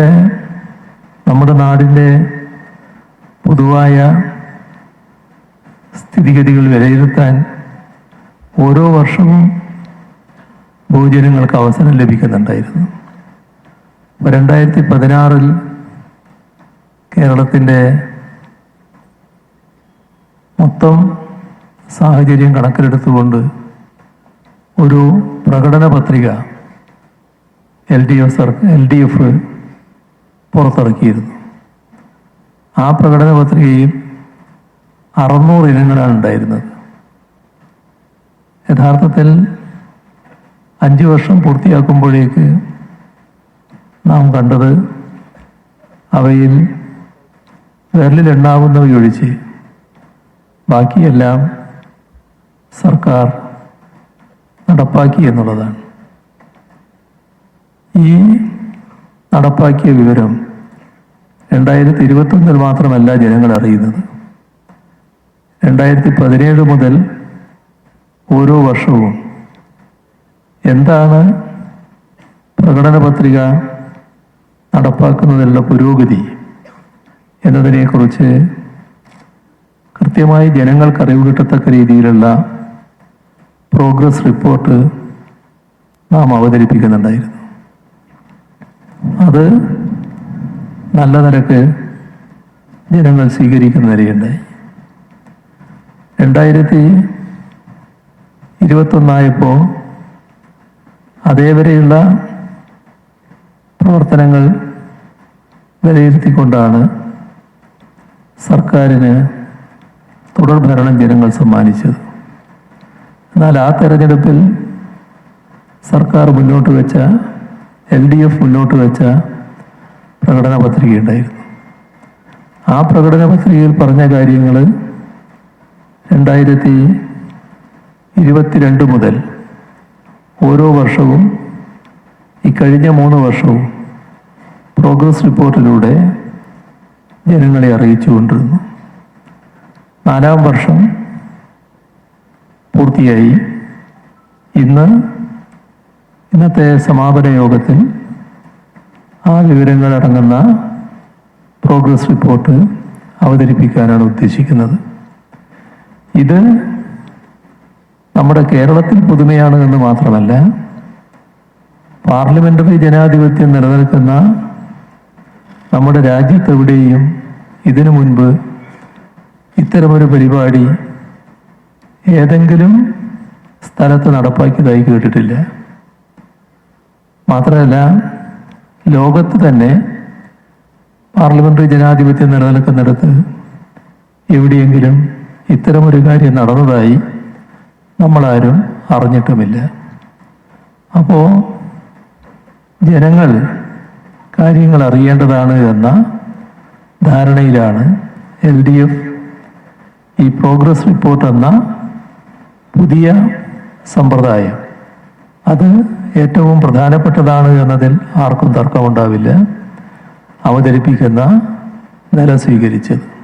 ഇപ്പോഴത്തെ നമ്മുടെ നാടിന്റെ പൊതുവായ സ്ഥിതിഗതികൾ വിലയിരുത്താൻ ഓരോ വർഷവും ബഹുജനങ്ങൾക്ക് അവസരം ലഭിക്കുന്നുണ്ടായിരുന്നു. അപ്പോൾ രണ്ടായിരത്തി പതിനാറിൽ കേരളത്തിന്റെ മൊത്തം സാഹചര്യം കണക്കിലെടുത്തുകൊണ്ട് ഒരു പ്രകടന പത്രിക L D F sir L D F പുറത്തിറക്കിയിരുന്നു. ആ പ്രകടന പത്രികയിൽ അറുന്നൂറ് ഇനങ്ങളാണ് ഉണ്ടായിരുന്നത്. യഥാർത്ഥത്തിൽ അഞ്ച് വർഷം പൂർത്തിയാക്കുമ്പോഴേക്ക് നാം കണ്ടത് അവയിൽ വിരലിലുണ്ടാവുന്നവയൊഴിച്ച് ബാക്കിയെല്ലാം സർക്കാർ നടപ്പാക്കി എന്നുള്ളതാണ്. ഈ നടപ്പാക്കിയ വിവരം രണ്ടായിരത്തി ഇരുപത്തൊന്നിൽ മാത്രമല്ല ജനങ്ങൾ അറിയുന്നത്. രണ്ടായിരത്തി പതിനേഴ് മുതൽ ഓരോ വർഷവും എന്താണ് പ്രകടന പത്രിക നടപ്പാക്കുന്നതിലുള്ള പുരോഗതി എന്നതിനെക്കുറിച്ച് കൃത്യമായി ജനങ്ങൾക്ക് അറിവ് കിട്ടത്തക്ക രീതിയിലുള്ള പ്രോഗ്രസ് റിപ്പോർട്ട് നാം അവതരിപ്പിക്കുന്നുണ്ടായിരുന്നു. അത് നല്ല നിരക്ക് ജനങ്ങൾ സ്വീകരിക്കുന്ന നിലയുണ്ടായി രണ്ടായിരത്തി ഇരുപത്തൊന്നായപ്പോൾ അതേവരെയുള്ള പ്രവർത്തനങ്ങൾ വിലയിരുത്തിക്കൊണ്ടാണ് സർക്കാരിന് തുടർ ഭരണം ജനങ്ങൾ സമ്മാനിച്ചത്. എന്നാൽ ആ തെരഞ്ഞെടുപ്പിൽ സർക്കാർ മുന്നോട്ട് വെച്ച എൽ ഡി എഫ് മുന്നോട്ട് വെച്ച പ്രകടന പത്രികയുണ്ടായിരുന്നു ആ പ്രകടന പത്രികയിൽ പറഞ്ഞ കാര്യങ്ങൾ രണ്ടായിരത്തി ഇരുപത്തിരണ്ട് മുതൽ ഓരോ വർഷവും ഈ കഴിഞ്ഞ മൂന്ന് വർഷവും പ്രോഗ്രസ് റിപ്പോർട്ടിലൂടെ ജനങ്ങളെ അറിയിച്ചുകൊണ്ടിരുന്നു നാലാം വർഷം പൂർത്തിയായി. ഇന്ന് ഇന്നത്തെ സമാപന യോഗത്തിൽ ആ വിവരങ്ങൾ അടങ്ങുന്ന പ്രോഗ്രസ് റിപ്പോർട്ട് അവതരിപ്പിക്കാനാണ് ഉദ്ദേശിക്കുന്നത്. ഇത് നമ്മുടെ കേരളത്തിൽ പുതുമയാണ് എന്ന് മാത്രമല്ല പാർലമെന്ററി ജനാധിപത്യം നിലനിൽക്കുന്ന നമ്മുടെ രാജ്യത്തെവിടെയും ഇതിനു മുൻപ് ഇത്തരമൊരു പരിപാടി ഏതെങ്കിലും സ്ഥലത്ത് നടപ്പാക്കിയതായി കേട്ടിട്ടില്ല. മാത്രമല്ല ലോകത്ത് തന്നെ പാർലമെന്ററി ജനാധിപത്യം നിലനിൽക്കുന്നിടത്ത് എവിടെയെങ്കിലും ഇത്തരമൊരു കാര്യം നടന്നതായി നമ്മളാരും അറിഞ്ഞിട്ടുമില്ല. അപ്പോൾ ജനങ്ങൾ കാര്യങ്ങൾ അറിയേണ്ടതാണ് എന്ന ധാരണയിലാണ് എൽ ഡി എഫ് ഈ പ്രോഗ്രസ് റിപ്പോർട്ട് എന്ന പുതിയ സമ്പ്രദായം. അത് ഏറ്റവും പ്രധാനപ്പെട്ടതാണ് എന്നതിൽ ആർക്കും തർക്കമുണ്ടാവില്ല. അവതരിപ്പിക്കുന്ന നില സ്വീകരിച്ചത്.